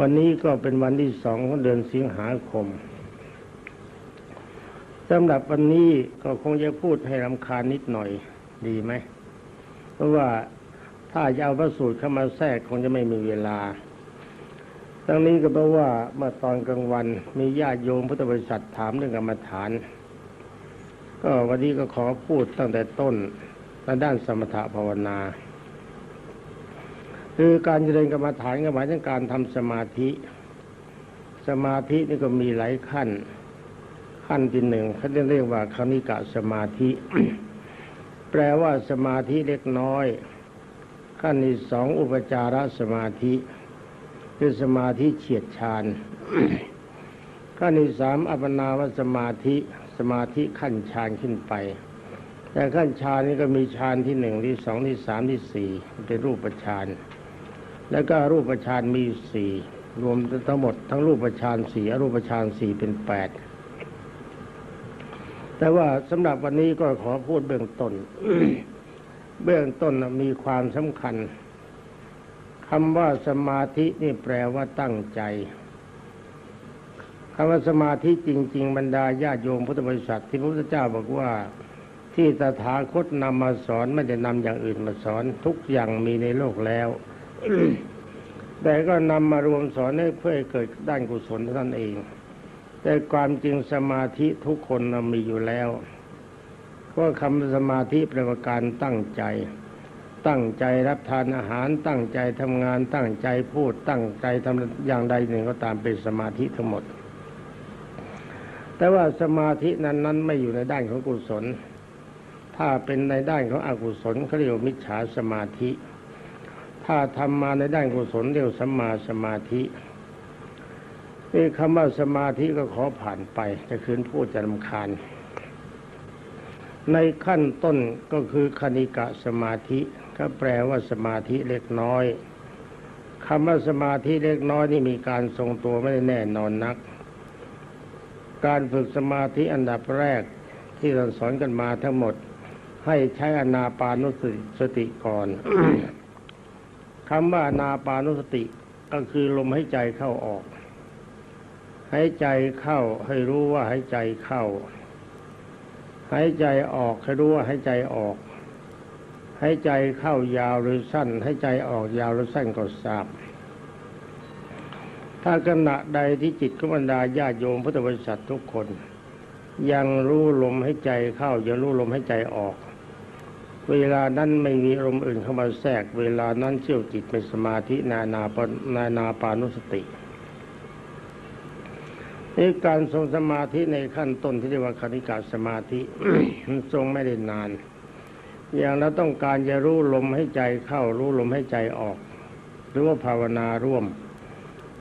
วันนี้ก็เป็นวันที่สองของเดือนสิงหาคมสำหรับวันนี้ก็คงจะพูดให้รำคาญนิดหน่อยดีไหม เพราะว่าถ้าจะเอาพระสูตรเข้ามาแทรกคงจะไม่มีเวลา ทั้งนี้ก็เพราะว่าเมื่อตอนกลางวันมีญาติโยมพุทธบริษัทถามเรื่องกรรมฐาน ก็วันนี้ก็ขอพูดตั้งแต่ต้นในด้านสมถะภาวนา คือการเจริญกรรมฐานก็หมายถึงการทำสมาธิ สมาธินี่ก็มีหลายขั้น ขั้นที่หนึ่งเขาเรียกว่าคณิกะสมาธิ แปลว่าสมาธิเล็กน้อย ขั้นที่สองอุปจารสมาธิ คือสมาธิเฉียดฌานขั้นที่สามอัปนาวสมาธิสมาธิขั้นฌานขึ้นไป แต่ขั้นฌานนี้ก็มีฌานที่หนึ่งที่สองที่สามที่สี่เป็นรูปฌาน แล้วก็รูปฌานมีสี่รวมทั้งหมดทั้งรูปฌานสี่อรูปฌานสี่เป็นแปดแต่ว่าสำหรับวันนี้ก็ขอพูดเบื้องต้น เบื้องต้นมีความสำคัญคำว่าสมาธินี่แปลว่าตั้งใจคำว่าสมาธิจริง ๆ บรรดาญาโยมพุทธบริษัทที่พระพุทธเจ้าบอกว่าที่ตถาคตนำมาสอนไม่ได้นำอย่างอื่นมาสอน ทุกอย่างมีในโลกแล้ว แต่ก็นำมารวมสอนให้เพื่อเกิดด้านกุศลเท่านั้นเอง แต่ความจริงสมาธิทุกคนมีอยู่แล้วเพราะคำสมาธิปลว่าการตั้งใจ ตั้งใจรับทานอาหาร ตั้งใจทำงาน ตั้งใจพูด ตั้งใจทำอย่างใดหนึ่งก็ตามเป็นสมาธิทั้งหมด แต่ว่าสมาธินั้นนั้นไม่อยู่ในด้านของกุศล ถ้าเป็นในด้านของอกุศลเขาเรียกมิจฉาสมาธิ ถ้าทำมาในด้านกุศลเรียกสัมมาสมาธินี่คำว่าสมาธิก็ขอผ่านไปจะคืนพูดจะลำคาญ ในขั้นต้นก็คือคณิกะสมาธิก็แปลว่าสมาธิเล็กน้อยคำว่าสมาธิเล็กน้อยนี่มีการทรงตัวไม่ได้แน่นอนนัก การฝึกสมาธิอันดับแรกที่เราสอนกันมาทั้งหมด ให้ใช้อนาปานุสติก่อน คำว่านาปานุสติก็คือลมให้ใจเข้าออกหายใจเข้าให้รู้ว่าหายใจเข้าหายใจออกให้รู้ว่าหายใจออกหายใจเข้ายาวหรือสั้นหายใจออกยาวหรือสั้นก็ทราบ ถ้าขณะใดที่จิตของบรรดาญาโยมพุทธบริษัททุกคน ยังรู้ลมหายใจเข้ายังรู้ลมหายใจออก เวลานั้นไม่มีอารมณ์อื่นเข้ามาแทรก เวลานั้นเชี่ยวจิตเป็นสมาธินานาปนานาปานุสตินี่การทรงสมาธิในขั้นต้นที่เรียกว่าคณิกาสมาธิทรงไม่ได้นาน อย่างเราต้องการจะรู้ลมให้ใจเข้ารู้ลมให้ใจออก หรือว่าภาวนาร่วม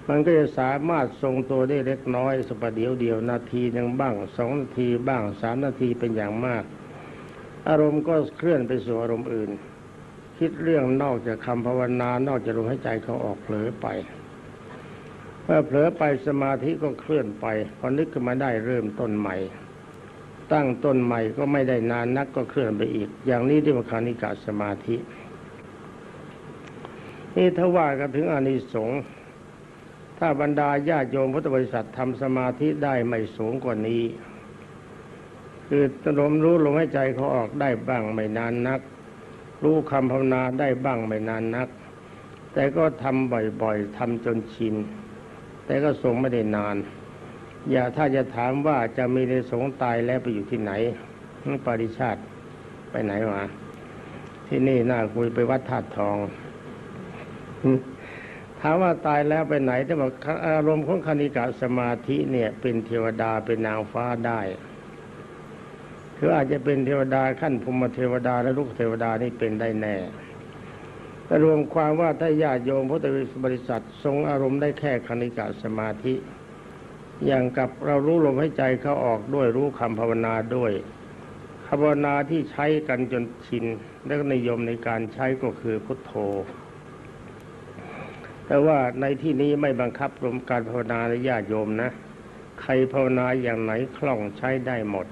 มันก็จะสามารถทรงตัวได้เล็กน้อยสัปเดียวเดียวนาทีหนึ่งบ้างสองนาทีบ้างสามนาทีเป็นอย่างมาก อารมณ์ก็เคลื่อนไปสู่อารมณ์อื่น คิดเรื่องนอกจากคำภาวนานอกจากลมให้ใจเขาออกเผลอไปเมื่อเผลอไปสมาธิก็เคลื่อนไปพอนึกขึ้นมาได้เริ่มต้นใหม่ ตั้งต้นใหม่ก็ไม่ได้นานนักก็เคลื่อนไปอีก อย่างนี้ที่ว่าคานิกาสมาธินี่ถ้าว่ากันถึงอานิสงส์ถ้าบรรดาญาโยมพุทธบริษัททำสมาธิได้ไม่สูงกว่านี้ คือลมรู้ลมให้ใจเขาออกได้บ้างไม่นานนัก รู้คำภาวนาได้บ้างไม่นานนัก แต่ก็ทำบ่อยๆทำจนชิน แต่ก็ทรงไม่ได้นาน อย่าถ้าจะถามว่าจะมีในสงตายแล้วไปอยู่ที่ไหนปริชาติไปไหนมาที่นี่น่าคุยไปวัดธาตุทองถามว่าตายแล้วไปไหนแต่บอกอารมณ์ของคณิกาสมาธิเนี่ย เป็นเทวดาเป็นนางฟ้าได้ คืออาจจะเป็นเทวดาขั้นภูมิเทวดาและลูกเทวดานี่เป็นได้แน่แต่รวมความว่าถ้าญาติโยมพุทธบริษัททรงอารมณ์ได้แค่คณิกาสมาธิ อย่างกับเรารู้ลมให้ใจเขาออกด้วยรู้คำภาวนาด้วยคำภาวนาที่ใช้กันจนชิน และนิยมในการใช้ก็คือพุทโธ แต่ว่าในที่นี้ไม่บังคับรวมการภาวนาในญาติโยมนะ ใครภาวนาอย่างไหนคล่องใช้ได้หมด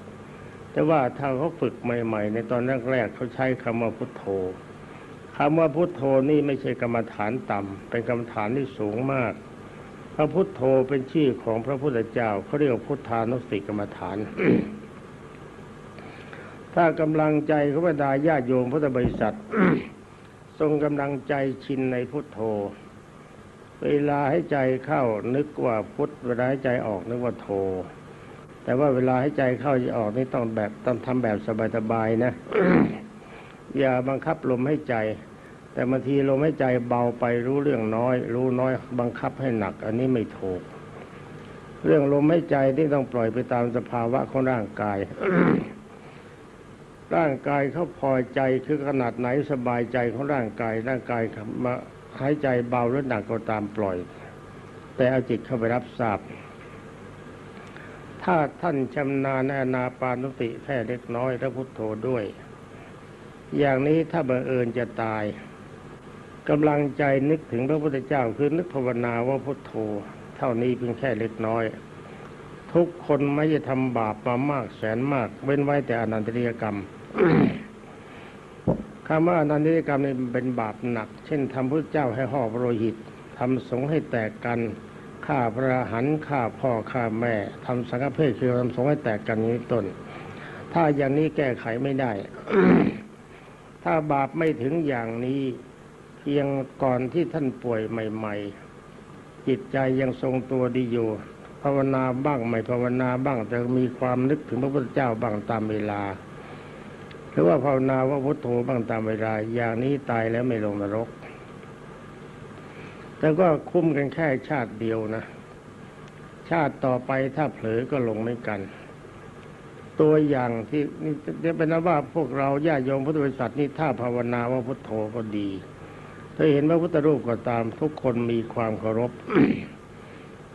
แต่ว่าถ้าเขาฝึกใหม่ ๆ ในตอนแรกๆเขาใช้คำว่าพุทโธคำว่าพุทโธนี่ไม่ใช่กรรมฐานต่ำเป็นกรรมฐานที่สูงมาก พระพุทโธเป็นชื่อของพระพุทธเจ้าเขาเรียกพุทธานุสติกรรมฐาน ถ้ากำลังใจเขาบรรดาญาโยมพุทธบริษัททรงกำลังใจชินในพุทโธ เวลาให้ใจเข้านึกว่าพุทเวลาให้ใจออกนึกว่าโธ แต่ว่าเวลาให้ใจเข้าจะออกนี่ต้องแบบต้องทำแบบสบายๆนะ อย่าบังคับลมให้ใจ แต่บางทีลมให้ใจเบาไปรู้เรื่องน้อย รู้น้อยบังคับให้หนัก อันนี้ไม่ถูก เรื่องลมให้ใจที่ต้องปล่อยไปตามสภาวะของร่างกาย ร่างกายเขาพอใจคือขนาดไหนสบายใจของร่างกาย ร่างกายมาหายใจเบาหรือหนักก็ตามปล่อย แต่เอาจิตเข้าไปรับทราบ ถ้าท่านชำนาญในนาปานุติแค่เล็กน้อยและพุทโธด้วย อย่างนี้ถ้าบังเอิญจะตายกำลังใจนึกถึงพระพุทธเจ้าคือนึกภาวนาว่าพุทโธ เท่านี้เพียงแค่เล็กน้อย ทุกคนไม่จะทำบาปมามากแสนมาก เว้นไว้แต่อนันตริยกรรมคำว่าอนันตริยกรรมนี่เป็นบาปหนัก เช่นทำพระเจ้าให้ห่อพรหิตทำสงให้แตกกัน ฆ่าพระหันต์ฆ่าพ่อฆ่าแม่ทำสังฆเพศคือทำสงฆ์ให้แตกกันนี้ต้น ถ้าอย่างนี้แก้ไขไม่ได้ ถ้าบาปไม่ถึงอย่างนี้เพียงก่อนที่ท่านป่วยใหม่ ๆ จิตใจยังทรงตัวดีอยู่ ภาวนาบ้างไม่ภาวนาบ้าง แต่มีความนึกถึงพระพุทธเจ้าบ้างตามเวลา หรือว่าภาวนาว่าพุทโธบ้างตามเวลา อย่างนี้ตายแล้วไม่ลงนรก แต่ก็คุ้มกันแค่ชาติเดียวนะ ชาติต่อไปถ้าเผลอก็ลงไม่กัน ตัวอย่างที่นี่จะเป็นว่าพวกเราญาติโยมพุทธบริษัทนี่ถ้าภาวนาว่าพุทโธก็ดีถ้าเห็นพระพุทธรูปก็ตาม ทุกคนมีความเคารพ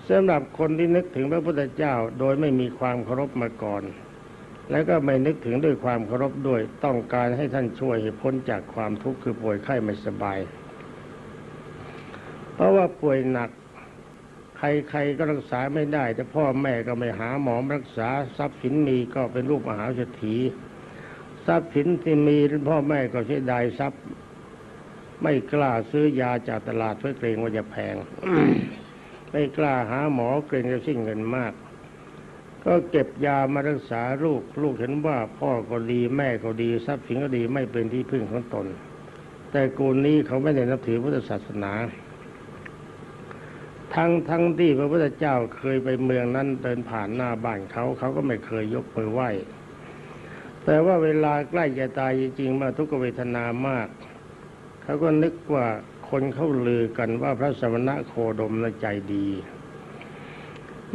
สำหรับคนที่นึกถึงพระพุทธเจ้า โดยไม่มีความเคารพมาก่อน แล้วก็ไม่นึกถึงด้วยความเคารพด้วย ต้องการให้ท่านช่วยให้พ้นจากความทุกข์คือป่วยไข้ไม่สบาย เพราะว่าป่วยหนัก ใครๆก็รักษาไม่ได้ แต่พ่อแม่ก็ไม่หาหมอรักษาทรัพย์สินมีก็เป็นลูกมหาเศรษฐีทรัพย์สินที่มีพ่อแม่ก็เสียดายทรัพย์ ไม่กล้าซื้อยาจากตลาดเพื่อเกรงว่าจะแพงไม่กล้าหาหมอเกรงจะสิ้นเงินมาก ก็เก็บยามารักษาลูก ลูกเห็นว่าพ่อก็ดีแม่ก็ดีทรัพย์สินก็ดีไม่เป็นที่พึ่งของตน แต่กูนี้เขาไม่ได้นับถือพุทธศาสนา ทั้งทั้งที่พระพุทธเจ้าเคยไปเมืองนั้นเดินผ่านหน้าบ้านเขาเขาก็ไม่เคยยกมือไหว้ แต่ว่าเวลาใกล้จะตายจริงๆมาทุกขเวทนามาก เขาก็นึกว่าคนเขาลือกันว่าพระสมณะโคดมนะใจดี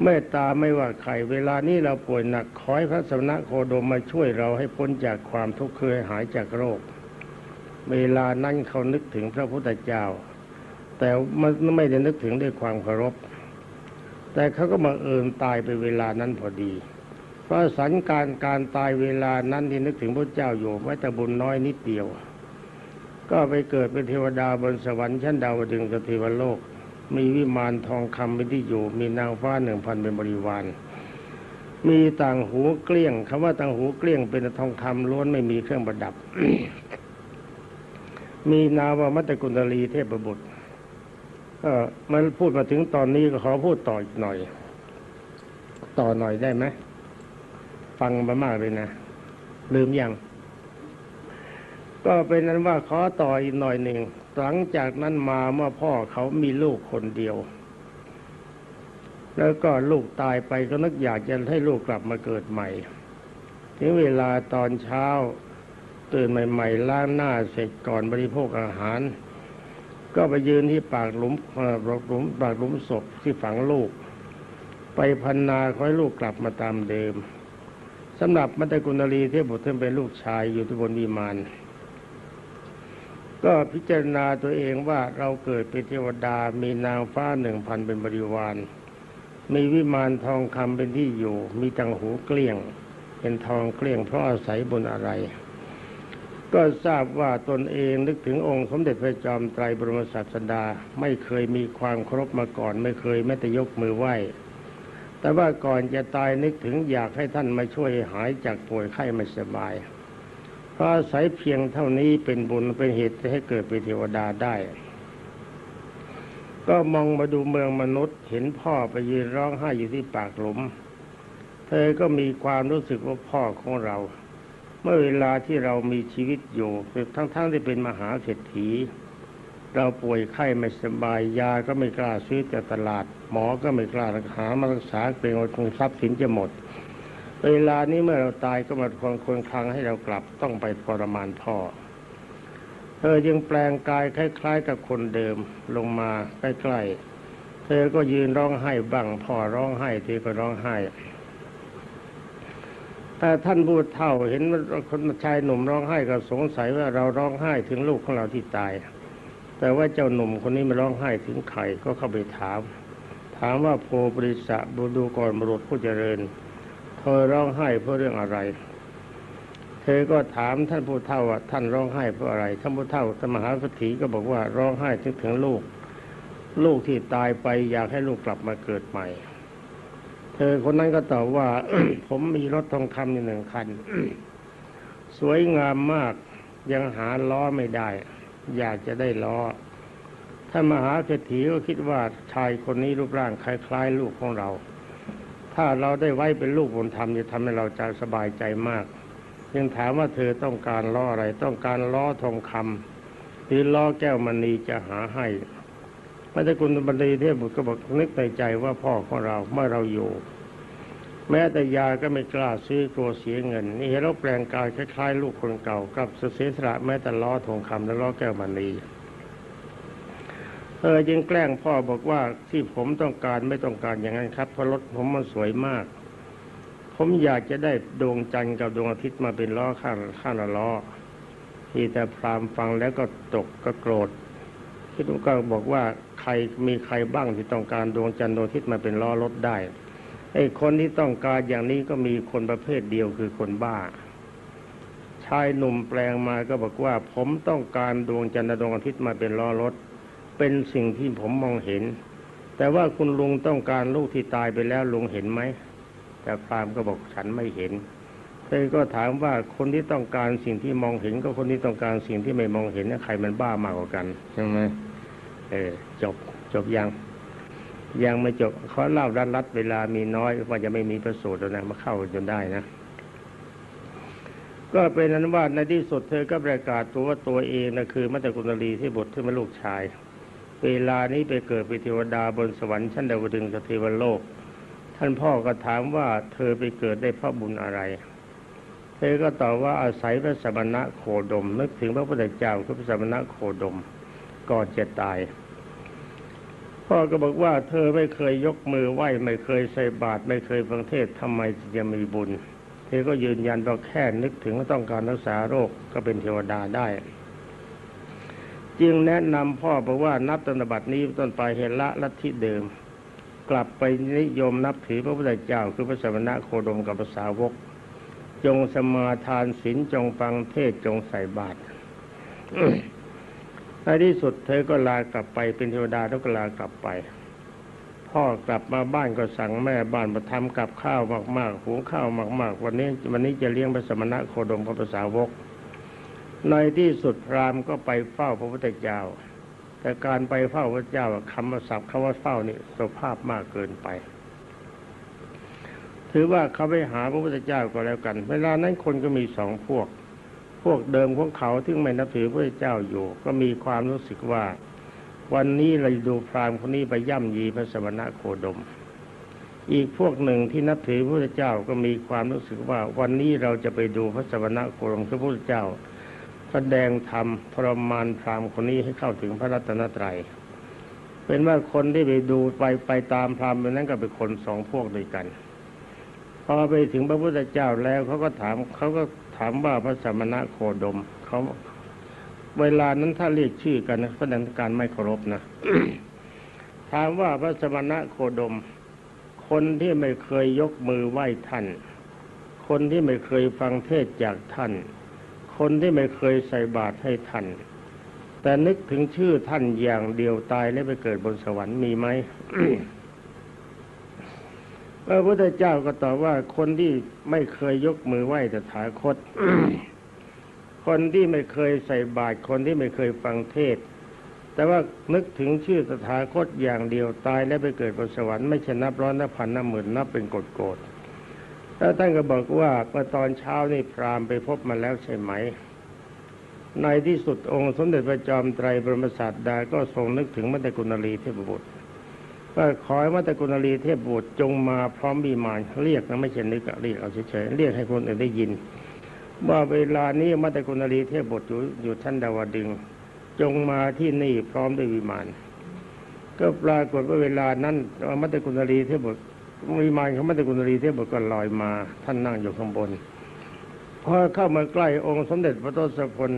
เมตตาไม่ว่าใครเวลานี้เราป่วยหนักขอให้พระสมณะโคดมมาช่วยเราให้พ้นจากความทุกข์เคยหายจากโรค เวลานั้นเขานึกถึงพระพุทธเจ้า แต่มันไม่ได้นึกถึงด้วยความเคารพ แต่เขาก็มาเอิญตายไปเวลานั้นพอดี เพราะสันการการตายเวลานั้นที่นึกถึงพระเจ้าอยู่ไว้แต่บุญน้อยนิดเดียว ก็ไปเกิดเป็นเทวดาบนสวรรค์ชั้นดาวดึงสเทวโลก มีวิมานทองคำเป็นที่อยู่ มีนางฟ้าหนึ่งพันเป็นบริวารมีต่างหูเกลี้ยงคำว่าต่างหูเกลี้ยงเป็นทองคำล้วนไม่มีเครื่องประดับ มีนาวามัตตกุณลีเทพบุตร เออมันพูดมาถึงตอนนี้ก็ขอพูดต่ออีกหน่อย ต่อหน่อยได้ไหมฟังมามากเลยนะ ลืมยัง ก็เป็นนั้นว่าขอต่ออีกหน่อยหนึ่งหลังจากนั้นมาเมื่อพ่อเขามีลูกคนเดียว แล้วก็ลูกตายไปก็นึกอยากจะให้ลูกกลับมาเกิดใหม่ถึงเวลาตอนเช้า ตื่นใหม่ ๆ ล้างหน้าเสร็จก่อนบริโภคอาหาร ก็ไปยืนที่ปากหลุมเอ่อหลุมปากหลุมศพที่ฝังลูก ไปพันนาขอให้ลูกกลับมาตามเดิมสำหรับมัตตกุณลีเทพบุตรท่านเป็นลูกชายอยู่ที่บนวิมานก็พิจารณาตัวเองว่าเราเกิดเป็นเทวดามีนางฟ้าหนึ่งพันเป็นบริวาร มีวิมานทองคำเป็นที่อยู่ มีตังหูเกลี้ยง เป็นทองเกลี้ยงเพราะอาศัยบนอะไร ก็ทราบว่าตนเองนึกถึงองค์สมเด็จพระจอมไตรบรมศาสดา ไม่เคยมีความเคารพมาก่อน ไม่เคยแม้แต่ยกมือไหว้ แต่ว่าก่อนจะตายนึกถึงอยากให้ท่านมาช่วยหายจากป่วยไข้ไม่สบาย เพราะอาศัยเพียงเท่านี้เป็นบุญเป็นเหตุให้เกิดเป็นเทวดาได้ ก็มองมาดูเมืองมนุษย์เห็นพ่อไปยืนร้องไห้อยู่ที่ปากหลุม เธอก็มีความรู้สึกว่าพ่อของเรา เมื่อเวลาที่เรามีชีวิตอยู่ทั้งๆทที่เป็นมหาเศรษฐี เราป่วยไข้ไม่สบายยาก็ไม่กล้าซื้อจากตลาด หมอก็ไม่กล้ารักษามารักษาเกรงว่าคงทรัพย์สินจะหมด เวลานี้เมื่อเราตายก็มาทวงคนคลังให้เรากลับต้องไปทรมานพ่อเธอจึงแปลงกายคล้าย ๆ กับคนเดิมลงมาใกล้ๆเธอก็ยืนร้องไห้บ้างพ่อร้องไห้เธอก็ร้องไห้ แต่ท่านผู้เฒ่าเห็นคนชายหนุ่มร้องไห้ก็สงสัยว่าเราร้องไห้ถึงลูกของเราที่ตาย แต่ว่าเจ้าหนุ่มคนนี้ม่ร้องไห้ถึงใครก็เข้าไปถาม ถามว่าโพบริษะบุดูก่อนบุรุษผู้เจริญเธอร้องไห้เพราะเรื่องอะไร เธอก็ถามท่านผู้เฒ่าว่าท่านร้องไห้เพราะอะไร ท่านผู้เฒ่าสมหาสถีก็บอกว่าร้องไห้ถึงถึงลูก ลูกที่ตายไปอยากให้ลูกกลับมาเกิดใหม่ เธอคนนั้นก็ตอบว่า ผมมีรถทองคำอยู่หนึ่งคัน สวยงามมากยังหาล้อไม่ได้ อยากจะได้ล้อท่ามหาเศรษฐีก็คิดว่าชายคนนี้รูปร่างคล้าย ๆ ลูกของเรา ถ้าเราได้ไว้เป็นลูกบุญธรรมจะทำให้เราใจสบายใจมาก ยังถามว่าเธอต้องการล้ออะไร ต้องการล้อทองคำหรือล้อแก้วมณีจะหาให้ พระเจ้าคุณบันดีเทพบุตรก็บอกนึกในใจว่าพ่อของเราเมื่อเราอยู่ แม้แต่ยาก็ไม่กล้าซื้อกลัวเสียเงิน นี่เห็นเราแปลงกายคล้ายๆ ลูกคนเก่ากับเสียสละแม้แต่ล้อทองคำและล้อแก้วมณีเออจึงแกล้งพ่อบอกว่าที่ผมต้องการไม่ต้องการอย่างนั้นครับเพราะรถผมมันสวยมาก ผมอยากจะได้ดวงจันทร์กับดวงอาทิตย์มาเป็นล้อข้างข้างละล้อที่แต่พรามฟังแล้วก็ตกก็โกรธคิดว่าก็บอกว่า ใครมีใครบ้างที่ต้องการดวงจันทร์ดวงอาทิตย์มาเป็นล้อรถได้ไอ้คนที่ต้องการอย่างนี้ก็มีคนประเภทเดียวคือคนบ้า ชายหนุ่มแปลงมาก็บอกว่า ผมต้องการดวงจันทร์ดวงอาทิตย์มาเป็นล้อรถ เป็นสิ่งที่ผมมองเห็น แต่ว่าคุณลุงต้องการลูกที่ตายไปแล้วลุงเห็นไหมแต่พรามก็บอกฉันไม่เห็นเธอก็ถามว่าคนที่ต้องการสิ่งที่มองเห็น ก็คนที่ต้องการสิ่งที่ไม่มองเห็นใครมันบ้ามากกว่ากันใช่ไหมเออ จบ จบยัง ยังไม่จบเขาเล่ารัดรัดเวลามีน้อยว่าจะไม่มีประสูตรแล้วนะมาเข้าจนได้นะ ก็เป็นนั้นว่าในที่สุดเธอก็ประกาศตัวว่าตัวเองนะคือมัตตกุณลีที่บุตรที่มาลูกชาย เวลานี้ไปเกิดเป็นเทวดาบนสวรรค์ชั้นดาวดึงสเทวโลก ท่านพ่อก็ถามว่าเธอไปเกิดได้เพราะบุญอะไรเธอก็ตอบว่าอาศัยพระสมณะโคดมนึกถึงพระพุทธเจ้าคือพระสมณะโคดมก่อนจะตาย พ่อก็บอกว่าเธอไม่เคยยกมือไหว้ไม่เคยใส่บาตรไม่เคยฟังเทศน์ทำไมจะมีบุญ เธอก็ยืนยันว่าแค่นึกถึงว่าต้องการรักษาโรคก็เป็นเทวดาได้จึงแนะนำพ่อบอกว่านับตั้งแต่บัดนี้ต้นไปเห็นละลัทธิเดิม กลับไปนิยมนับถือพระพุทธเจ้าคือพระสมณะโคดมกับภาษาวก จงสมาทานศีลจงฟังเทศจงใส่บาตร ในที่สุดเธอก็ลากลับไปเป็นเทวดาแล้วก็ลากลับไป พ่อกลับมาบ้านก็สั่งแม่บ้านมาทำกับข้าวมากๆหุงข้าวมากๆ วันนี้วันนี้จะเลี้ยงพระสมณะโคดมกับภาษาวก ในที่สุดพราหมณ์ก็ไปเฝ้าพระพุทธเจ้า แต่การไปเฝ้าพระเจ้าคำว่าศัพท์คำว่าเฝ้านี่สุภาพมากเกินไป ถือว่าเขาไปหาพระพุทธเจ้าก็แล้วกัน เวลานั้นคนก็มีสองพวก พวกเดิมของเขาที่ไม่นับถือพระเจ้าอยู่ ก็มีความรู้สึกว่า วันนี้เราดูพราหมณ์คนนี้ไปย่ำยีพระสมณะโคดม อีกพวกหนึ่งที่นับถือพระเจ้าก็มีความรู้สึกว่า วันนี้เราจะไปดูพระสมณะโคดมคือพระเจ้า แสดงธรรมทรมานพราหมณ์คนนี้ให้เข้าถึงพระรัตนตรัย เป็นว่าคนที่ไปดูไปไปตามพราหมณ์นั้นก็เป็นคนสองพวกด้วยกันพอไปถึงพระพุทธเจ้าแล้วเขาก็ถามเขาก็ ถามว่าพระสมณะโคดมเขาเวลานั้นถ้าเรียกชื่อกันนะแสดงการไม่เคารพนะถามว่าพระสมณะโคดม คนที่ไม่เคยยกมือไหว้ท่าน คนที่ไม่เคยฟังเทศจากท่าน คนที่ไม่เคยใส่บาตรให้ท่าน แต่นึกถึงชื่อท่านอย่างเดียวตายแล้วไปเกิดบนสวรรค์มีไหม พระพุทธเจ้าก็ตอบว่าคนที่ไม่เคยยกมือไหว้ตถาคต คนที่ไม่เคยใส่บาตรคนที่ไม่เคยฟังเทศ แต่ว่านึกถึงชื่อตถาคตอย่างเดียวตายแล้วไปเกิดบนสวรรค์ไม่ชนับร้อยนับพันนับหมื่นนับเป็นกฎโกฎแล้วท่านก็บอกว่าเมื่อตอนเช้านี่พราหมณ์ไปพบมาแล้วใช่ไหม ในที่สุดองค์สมเด็จพระจอมไตรบรมศาสดาก็ทรงนึกถึงมัตตกุณลีเทพบุตร ก็ขอให้มัตตกุณลีเทพบุตรจงมาพร้อมบีมานเรียกนะไม่ใช่นึกเรียกเอาเฉยๆเรียกให้คนอื่นได้ยิน ว่าเวลานี้มัตตกุณลีเทพบุตรอยู่อยู่ท่านดาวดึง จงมาที่นี่พร้อมด้วยวิมานก็ปรากฏว่าเวลานั้นมัตตกุณลีเทพบุตรวิมานของมัตตกุณลีเทพบุตรก็ลอยมา ท่านนั่งอยู่ข้างบนพอเข้ามาใกล้องค์สมเด็จพระทศพล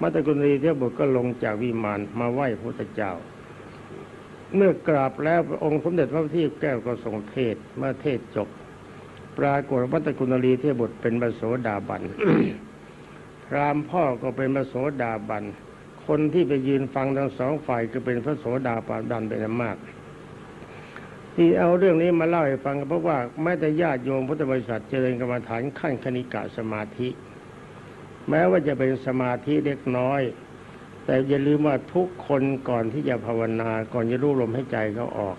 มัตตกุณลีเทพบุตรก็ลงจากวิมานมาไหว้พระพุทธเจ้า เมื่อกราบแล้วองค์สมเด็จพระที่แก้วก็ทรงเทศเมื่อเทศจบ ปรากฏว่ามัตกุณลีเทพบุตรเป็นพระโสดาบันพรามพ่อก็เป็นพระโสดาบัน คนที่ไปยืนฟังทั้งสองฝ่ายก็เป็นพระโสดาบันเป็นอันมาก ที่เอาเรื่องนี้มาเล่าให้ฟังก็เพราะว่าแม้แต่ญาติโยมพุทธบริษัทเจริญกรรมฐานขั้นคณิกะสมาธิ แม้ว่าจะเป็นสมาธิเล็กน้อย แต่อย่าลืมว่าทุกคนก่อนที่จะภาวนา ก่อนจะรู้ลมให้ใจเขาออก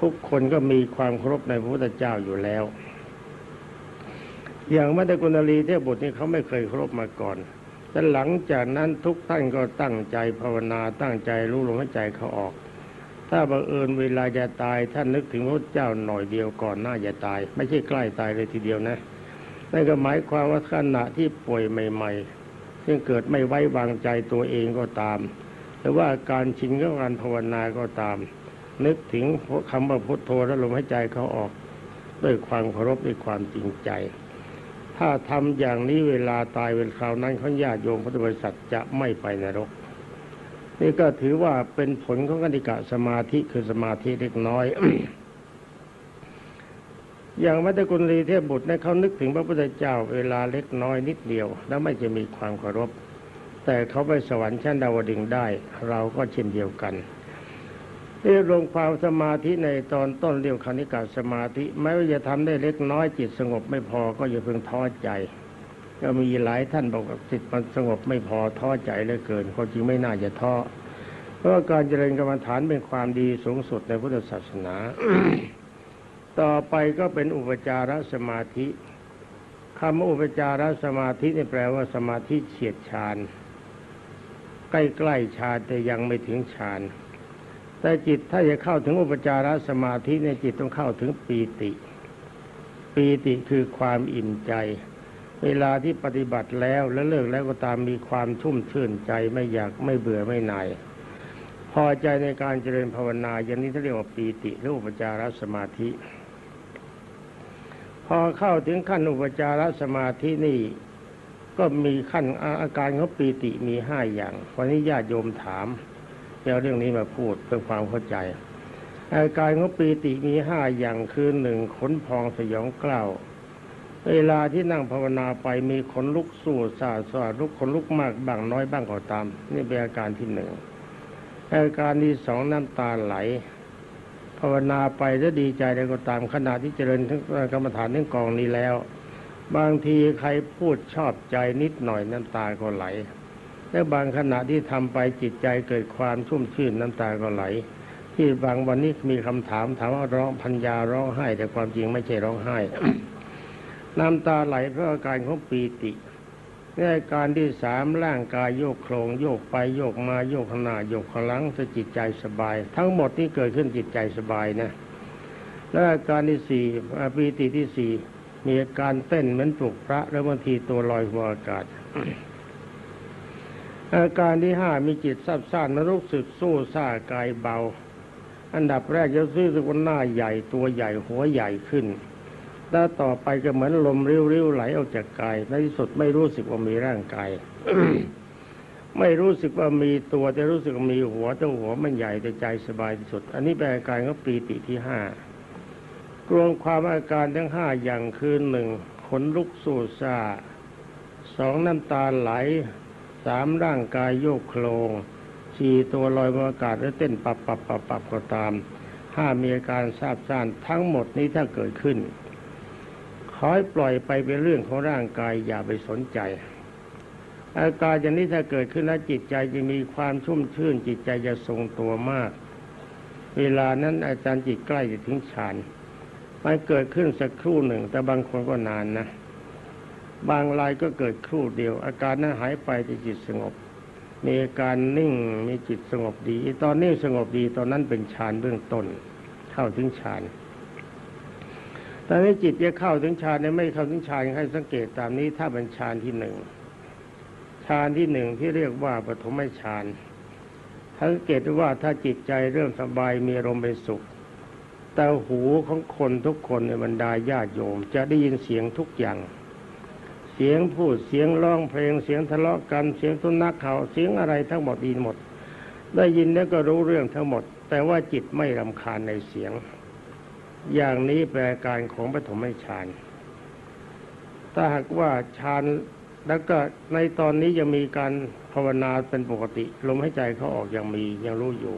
ทุกคนก็มีความเคารพในพระพุทธเจ้าอยู่แล้ว อย่างมัตตกุณลีเทพบุตรนี่เขาไม่เคยเคารพมาก่อนแต่หลังจากนั้นทุกท่านก็ตั้งใจภาวนาตั้งใจรู้ลมหายใจเขาออก ถ้าบังเอิญเวลาจะตายท่านนึกถึงพระเจ้าหน่อยเดียวก่อนหน้าจะตาย ไม่ใช่ใกล้ตายเลยทีเดียวนะนั่นก็หมายความว่าขณะที่ป่วยใหม่ๆ ซึ่งเกิดไม่ไว้วางใจตัวเองก็ตาม หรือว่าการชินกับการภาวนาก็ตาม นึกถึงคำว่าพุทโธแล้วลมหายใจเขาออก ด้วยความเคารพด้วยความจริงใจ ถ้าทำอย่างนี้เวลาตายเวลาคราวนั้นเขาญาติโยมพุทธบริษัทจะไม่ไปนรก นี่ก็ถือว่าเป็นผลของกติกะสมาธิคือสมาธิเล็กน้อย อย่างมัตตกุลีเทพบุตรเนี่ยเขานึกถึงพระพุทธเจ้าเวลาเล็กน้อยนิดเดียว แล้วไม่จะมีความเคารพ แต่เขาไปสวรรค์ชั้นดาวดึงได้ เราก็เช่นเดียวกันเรียกรวมความสมาธิในตอนต้นเรียกคณิกาสมาธิแม้ว่าจะทำได้เล็กน้อยจิตสงบไม่พอก็อย่าเพิ่งท้อใจ ก็มีหลายท่านบอกว่าจิตมันสงบไม่พอท้อใจเหลือเกินความจริงไม่น่าจะท้อเพราะการเจริญกรรมฐานเป็นความดีสูงสุดในพุทธศาสนา ต่อไปก็เป็นอุปจารสมาธิคำว่าอุปจารสมาธินี่แปลว่าสมาธิเฉียดฌานใกล้ๆฌานแต่ยังไม่ถึงฌานแต่จิตถ้าจะเข้าถึงอุปจารสมาธิในจิตต้องเข้าถึงปีติ ปีติคือความอิ่มใจ เวลาที่ปฏิบัติแล้วและเลิกแล้วก็ตามมีความชุ่มชื่นใจไม่อยากไม่เบื่อไม่หน่ายพอใจในการเจริญภาวนาอย่างนี้เขาเรียกว่าปีติหรืออุปจารสมาธิ พอเข้าถึงขั้นอุปจารสมาธินี่ ก็มีขั้นอาการของปีติมีห้าอย่าง วันนี้ญาติโยมถามเอาเรื่องนี้มาพูดเพื่อความเข้าใจ อาการของปีติมีห้าอย่างคือหนึ่งขนพองสยองกล้าวเวลาที่นั่งภาวนาไปมีขนลุกสู้ซาซาลุกขนลุกมากบ้างน้อยบ้างก็ตาม นี่เป็นอาการที่หนึ่งอาการที่สองน้ำตาไหล ภาวนาไปจะดีใจใดก็ตามขณะที่เจริญทั้งกรรมฐานทั้งกองนี้แล้ว บางทีใครพูดชอบใจนิดหน่อยน้ำตาก็ไหลและบางขณะที่ทำไปจิตใจเกิดความชุ่มชื่นน้ำตาก็ไหล ที่บางวันนี้มีคำถามถามว่าร้องพัญญาร้องไห้ แต่ความจริงไม่ใช่ร้องไห้ น้ำตาไหลเพราะอาการของปีติ ในอาการที่สามร่างกายโยกโครงโยกไปโยกมาโยกข้างหน้าโยกขลังจะจิตใจสบาย ทั้งหมดที่เกิดขึ้นจิตใจสบายนะและอาการที่สี่ปีติที่สี่มีอาการเต้นเหมือนปลุกพระแล้วบางทีตัวลอยหัวอากาศ อาการที่ห้ามีจิตซับซ่านนรู้สึกสู้ซ่ากายเบา อันดับแรกจะรู้สึกว่าหน้าใหญ่ตัวใหญ่หัวใหญ่ขึ้น แล้วต่อไปก็เหมือนลมริ้วๆไหลออกจากกายในที่สุดไม่รู้สึกว่ามีร่างกายไม่รู้สึกว่ามีตัวแต่รู้สึกมีหัวแต่หัวมันใหญ่แต่ใจสบายที่สุด อันนี้เป็นอาการของปีติที่ห้ารวมความอาการทั้งห้าอย่างคือหนึ่งขนลุกสู้ซาสองน้ำตาไหลสามร่างกายโยกโครงสี่ตัวลอยบนอากาศและเต้นปับปับปับปับก็ตามห้ามีอาการทราบซ่านทั้งหมดนี้ถ้าเกิดขึ้น ขอให้ปล่อยไปเป็นเรื่องของร่างกายอย่าไปสนใจ อาการอย่างนี้ถ้าเกิดขึ้นแล้วจิตใจจะมีความชุ่มชื่น จิตใจจะทรงตัวมาก เวลานั้นอาจารย์จิตใกล้จะถึงฌานมันเกิดขึ้นสักครู่หนึ่ง แต่บางคนก็นานนะ บางรายก็เกิดครู่เดียว อาการนั้นหายไปจะจิตสงบ มีอาการนิ่งมีจิตสงบดี ตอนนี้สงบดีตอนนั้นเป็นฌานเบื้องต้นเข้าถึงฌาน ตอนนี้จิตจะเข้าถึงฌานเนี่ยไม่เข้าถึงฌานให้สังเกตตามนี้ ถ้าเป็นฌานที่หนึ่งฌานที่หนึ่งที่เรียกว่าปฐมฌานสังเกตว่าถ้าจิตใจเริ่มสบายมีอารมณ์เป็นสุข แต่หูของคนทุกคนในบรรดาญาติโยม จะได้ยินเสียงทุกอย่าง เสียงพูดเสียงร้องเพลงเสียงทะเลาะกันเสียงทุนักเขาเสียงอะไรทั้งหมดดีหมด ได้ยินแล้วก็รู้เรื่องทั้งหมด แต่ว่าจิตไม่รำคาญในเสียง อย่างนี้แปลการของปฐมฌานถ้าหากว่าฌานแล้วก็ในตอนนี้ยังมีการภาวนาเป็นปกติ ลมหายใจเขาออกยังมียังรู้อยู่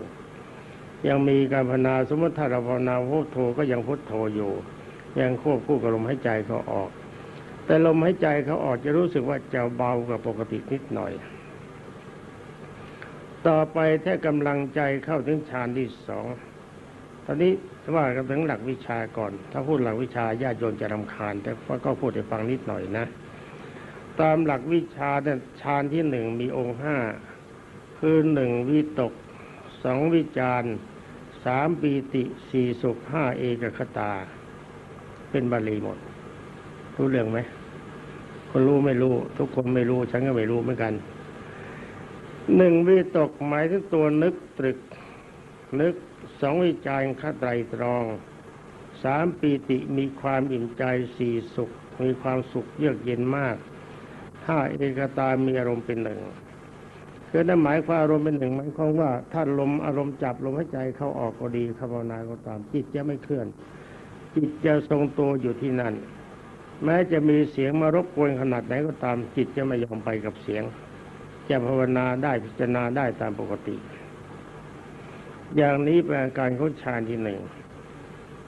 ยังมีการภาวนาสมมติถ้าเราภาวนาพุทโธก็ยังพุทโธอยู่ ยังควบคู่กับลมหายใจเขาออก แต่ลมหายใจเขาออกจะรู้สึกว่าจะเบากว่าปกตินิดหน่อย ต่อไปถ้ากำลังใจเข้าถึงฌานที่สอง ตอนนี้ว่ากันถึงหลักวิชาก่อน ถ้าพูดหลักวิชาญาติโยมจะรำคาญ แต่ก็พูดให้ฟังนิดหน่อยนะ ตามหลักวิชาเนี่ยฌานที่หนึ่งมีองค์ห้าคือหนึ่งวิตกสองวิจารสามปีติสี่สุขห้าเอกคตา เป็นบาลีหมด รู้เรื่องไหมคนรู้ไม่รู้ ทุกคนไม่รู้ ฉันก็ไม่รู้เหมือนกันหนึ่งวิตกหมายถึงตัวนึกตรึก นึก สองวิจารณ์คไตรตรองสามปีติมีความอิ่มใจสี่สุข มีความสุขเยือกเย็นมากห้าเอกตามีอารมณ์เป็นหนึ่งคือนั่นหมายความอารมณ์เป็นหนึ่งหมายความว่าถ้าลมอารมณ์จับลมหายใจเข้าออกก็ดีภาวนาก็ตามจิตจะไม่เคลื่อน จิตจะทรงตัวอยู่ที่นั่น แม้จะมีเสียงมารบกวนขนาดไหนก็ตามจิตจะไม่ยอมไปกับเสียง จะภาวนาได้พิจารณาได้ตามปกติ อย่างนี้เป็นอาการของฌานที่หนึ่ง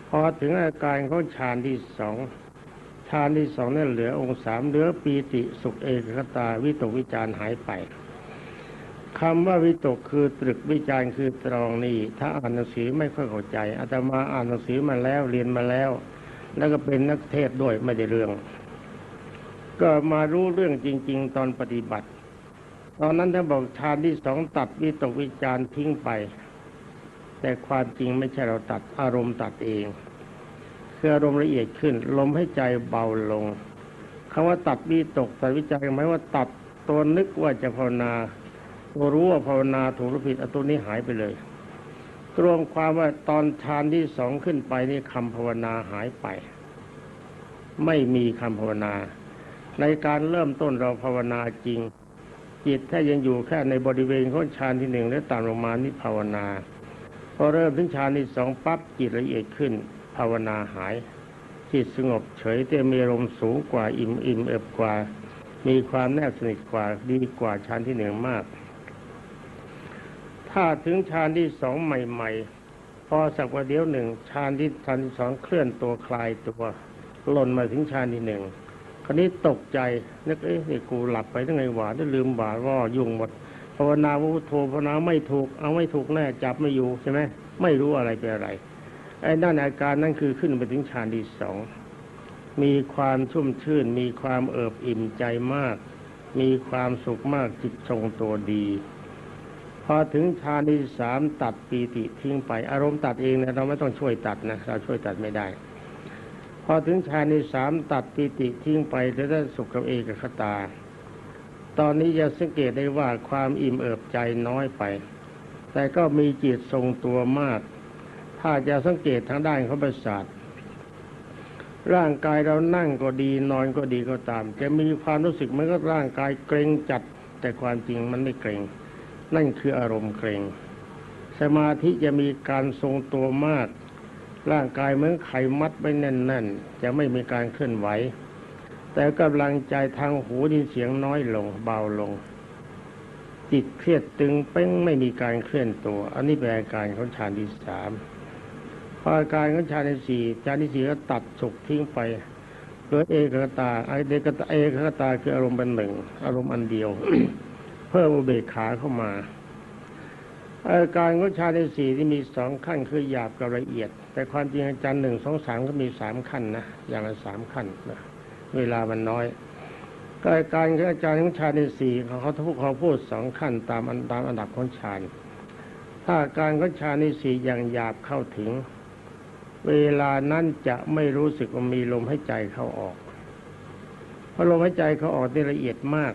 พอถึงอาการของฌานที่สองฌานที่สองนั่นเหลือองค์สามเหลือปีติสุขเอกคตาวิตกวิจารหายไปคำว่าวิตกคือตรึกวิจารคือตรองนี่ถ้าอ่านหนังสือไม่ค่อยเข้าใจอาตมาอ่านหนังสือมาแล้วเรียนมาแล้ว แล้วก็เป็นนักเทศด้วยไม่ได้เรื่อง ก็มารู้เรื่องจริง ๆ ตอนปฏิบัติ ตอนนั้นท่านบอกฌานที่สองตัดวิตกวิจารทิ้งไป แต่ความจริงไม่ใช่เราตัดอารมณ์ตัดเองคืออารมณ์ละเอียดขึ้น ลมให้ใจเบาลงคำว่าตัดวิตกตัดวิจารหมายว่าตัดตัวนึกว่าจะภาวนาตัวรู้ว่าภาวนาถูกหรือผิดอตัวนี้หายไปเลยรวมความว่าตอนฌานที่สองขึ้นไปนี่คำภาวนาหายไป ไม่มีคำภาวนา ในการเริ่มต้นเราภาวนาจริง จิตถ้ายังอยู่แค่ในบริเวณของฌานที่หนึ่งและตามลงมานี่ภาวนา อเริ่มถึงฌานที่สองปั๊บจิตละเอียดขึ้น ภาวนาหาย จิตสงบเฉยแต่มีอารมสูงกว่าอิ่มอิ่มเอิบกว่า มีความแนบสนิทกว่าดีกว่าฌานที่หนึ่งมาก ถ้าถึงฌานที่สองใหม่ ๆ พอสักว่าเดียวหนึ่งฌานที่ฌานที่สองเคลื่อนตัวคลายตัวหล่นมาถึงฌานที่หนึ่งคราวนี้ตกใจนึกเอ๊ะนี่กูหลับไปตั้งไงหวาได้ลืมบาว่ายุ่งหมดาวนาพุทโธภาวนาไม่ถูก เอาไม่ถูกแน่จับไม่อยู่ใช่ไหมไม่รู้อะไรเป็นอะไรไอ้นั่นอาการนั่นคือขึ้นไปถึงฌานที่สองมีความชุ่มชื่น มีความเอิบอิ่มใจมาก มีความสุขมากจิตทรงตัวดี พอถึงฌานที่สามตัดปีติทิ้งไป อารมณ์ตัดเองนะเราไม่ต้องช่วยตัดนะเราช่วยตัดไม่ได้ พอถึงฌานที่สามตัดปีติทิ้งไปจะได้สุขกับเอกคตา ตอนนี้จะสังเกตได้ว่าความอิ่มเอิบใจน้อยไป แต่ก็มีจิตทรงตัวมาก ถ้าจะสังเกตทางด้านของประสาทร่างกายเรานั่งก็ดีนอนก็ดีก็ตาม จะมีความรู้สึกเหมือนกับร่างกายเกรงจัด แต่ความจริงมันไม่เกรง นั่นคืออารมณ์เกรง สมาธิจะมีการทรงตัวมาก ร่างกายเหมือนไขมัดไว้แน่นๆ จะไม่มีการเคลื่อนไหว แต่กำลังใจทางหูไดีเสียงน้อยลง เบาลง จิตเครียดตึงเป้งไม่มีการเคลื่อนตัว อันนี้เป็นอาการของฌานที่สามอาการของฌานที่สี่ฌานที่สี่ก็ตัดสุขทิ้งไปพเกิดเอกคตาไอเดกตาเอกคตาคืออารมณ์เป็นหนึ่ง อารมณ์อันเดียว เพิ่มอุเบกขาเข้ามา อาการของฌานในสี่ที่มีสองขั้นคือหยาบกับละเอียด แต่ความจริงอาจารย์หนึ่งสองสามก็มีสามขั้นนะอย่างละสามขั้นนะ เวลามันน้อยก็อาการขออาจารย์ของฌานในสี่เขาเขาพูดเขาพูดสองขั้นตามอันตามอันดับของฌานถ้าการของฌานในสี่อย่างหยาบเข้าถึง เวลานั้นจะไม่รู้สึกว่ามีลมหายใจเข้าออก เพราะลมหายใจเขาออกได้ละเอียดมาก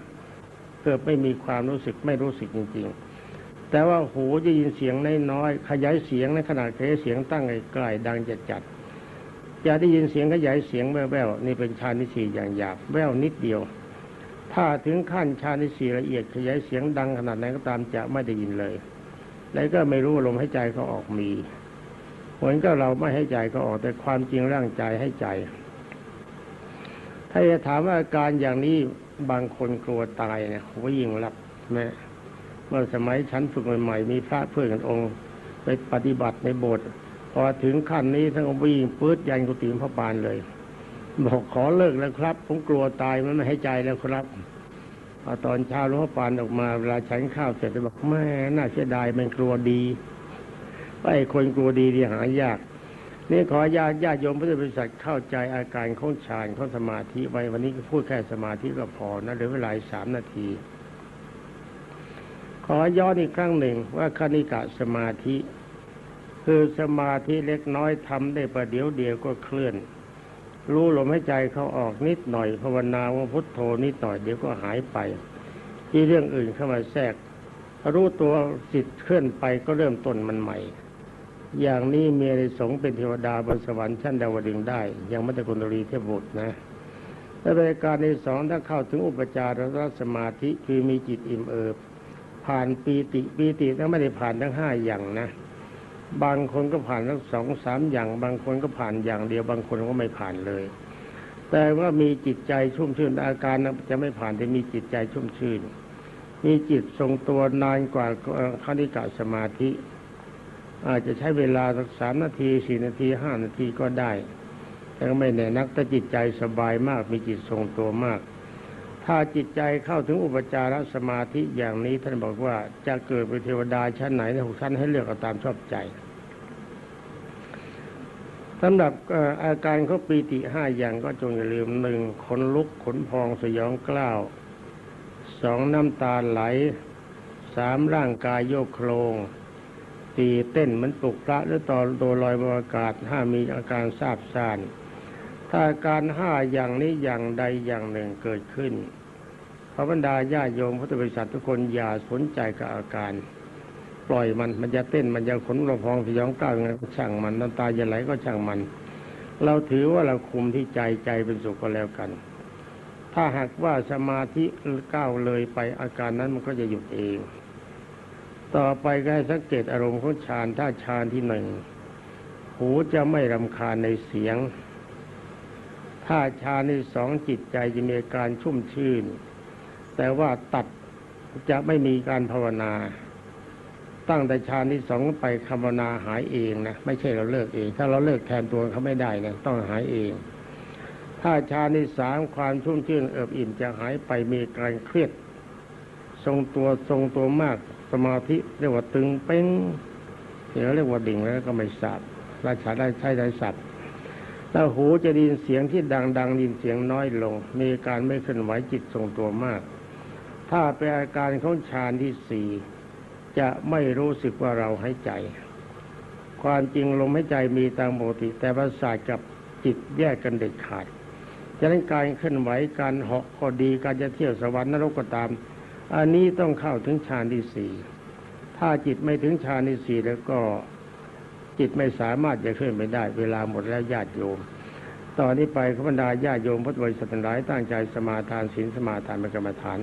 เกิดไม่มีความรู้สึกไม่รู้สึกจริง ๆ แต่ว่าหูจะยินเสียงน้อยๆขยายเสียงในขนาดขยายเสียงตั้งไกลๆดังจัดจัด จะได้ยินเสียงขยายเสียงแว่วๆนี่เป็นชานิสีอย่างหยาบแว่วนิดเดียว ถ้าถึงขั้นชานิสีละเอียดขยายเสียงดังขนาดไหนก็ตามจะไม่ได้ยินเลย แล้วก็ไม่รู้ลมหายใจเขาออกมีเหมือนก็เราไม่ให้ใจเขาออกแต่ความจริงร่างใจให้ใจ ถ้าจะถามว่าอาการอย่างนี้บางคนกลัวตายเนี่ยผมยิ่งรับแม่เมื่อสมัยฉันฝึกใหม่ๆมีพระเพื่อนกันองค์ ไปปฏิบัติในโบสถ์ พอถึงขั้นนี้ท่านก็วิ่งปื๊ดยันกุฏิพระปานเลย บอกขอเลิกแล้วครับ ผมกลัวตายมันไม่ให้ใจแล้วครับพอตอนเช้าหลวงพ่อปานออกมาเวลาฉันข้าวเสร็จเลยบอกแม่น่าเสียดายมันกลัวดีไอ้คนกลัวดีที่หายาก นี่ขอญาติญาติโยมพุทธบริษัทเข้าใจอาการของฌานของสมาธิไว้วันนี้ก็พูดแค่สมาธิก็พอนะเหลือเวลาสามนาที ขอย้อนอีกครั้งหนึ่งว่าคณิกะสมาธิ คือสมาธิเล็กน้อยทำได้ประเดี๋ยวเดียวก็เคลื่อน รู้ลมหายใจเขาออกนิดหน่อยภาวนาว่าพุทโธนิดหน่อยเดี๋ยวก็หายไป ที่เรื่องอื่นเข้ามาแทรก รู้ตัวจิตเคลื่อนไปก็เริ่มต้นมันใหม่ อย่างนี้มีในสงเป็นเทวดาบนสวรรค์ชั้นดาวดึงได้ ยังมัตตกุณรีเทพบุตรนะและรายการในสองถ้าเข้าถึงอุปจารสมาธิคือมีจิตอิ่มเอิบผ่านปีติปีติถ้าไม่ได้ผ่านทั้งห้าอย่างนะ บางคนก็ผ่านทั้งสองสามอย่าง บางคนก็ผ่านอย่างเดียว บางคนก็ไม่ผ่านเลย แต่ว่ามีจิตใจชุ่มชื่นอาการจะไม่ผ่านแต่มีจิตใจชุ่มชื่น มีจิตทรงตัวนานกว่าคณิกะสมาธิ อาจจะใช้เวลาสักสามนาทีสี่นาทีห้านาทีก็ได้แต่ก็ไม่แน่นักแต่จิตใจสบายมากมีจิตทรงตัวมาก ถ้าจิตใจเข้าถึงอุปจารสมาธิอย่างนี้ท่านบอกว่าจะเกิดเป็นเทวดาชั้นไหนในหกชั้นให้เลือกเอาตามชอบใจสำหรับอาการเขาปีติห้าอย่างก็จงอย่าลืมหนึ่งขนลุกขนพองสยองกล้าวสองน้ำตาไหลสามร่างกายโยกโครงตีเต้นเหมันปลุกพระหรือต่อนตัวลอยบนอากาศห้ามีอาการทราบซ่าน ถ้าการห้าอย่างนี้อย่างใดอย่างหนึ่งเกิดขึ้นพระบรรดาญาโยมพุทธบริษัททุกคนอย่าสนใจกับอาการ ปล่อยมันมันจะเต้นมันจะขนระพองสยองกล้าวยังไงก็ช่างมันน้ำตาจะไหลก็ช่างมัน เราถือว่าเราคุมที่ใจใจเป็นสุขก็แล้วกัน ถ้าหากว่าสมาธิก้าวเลยไปอาการนั้นมันก็จะหยุดเอง ต่อไปก็ให้สังเกตอารมณ์ของฌานถ้าฌานที่หนึ่งหูจะไม่รำคาญในเสียง ถ้าฌานที่สองจิตใจจะมีการชุ่มชื่น แต่ว่าตัดจะไม่มีการภาวนา ตั้งแต่ฌานที่สองไปคำภาวนาหายเองนะไม่ใช่เราเลิกเอง ถ้าเราเลิกแทนตัวเขาไม่ได้นะต้องหายเอง ถ้าฌานที่สามความชุ่มชื่นเอิบอิ่มจะหายไปมีการเครียดทรงตัวทรงตัวมากสมาธิเรียกว่าตึงเป้งเสียงเรียกว่าดิ่งแล้วก็ไม่สับราชาได้ใช้ได้สับแล้วหูจะดินเสียงที่ดังดังดินเสียงน้อยลง มีการไม่เคลื่อนไหวจิตทรงตัวมาก ถ้าเป็นอาการของฌานที่สี่จะไม่รู้สึกว่าเราหายใจ ความจริงลมหายใจมีตามปกติ แต่ประสาทกับจิตแยกกันเด็ดขาดฉะนั้นการเคลื่อนไหวการเหาะก็ดีการจะเที่ยวสวรรค์นรกก็ตาม อันนี้ต้องเข้าถึงฌานที่สี่ถ้าจิตไม่ถึงฌานที่สี่แล้วก็ จิตไม่สามารถจะเคลื่อนไปได้ เวลาหมดแล้วญาติโยมตอนนี้ไปขบรรดาญาติโยมพุทธบริษัททั้งหลายตั้งใจสมาทานศีลสมาทานเป็นกรรมฐาน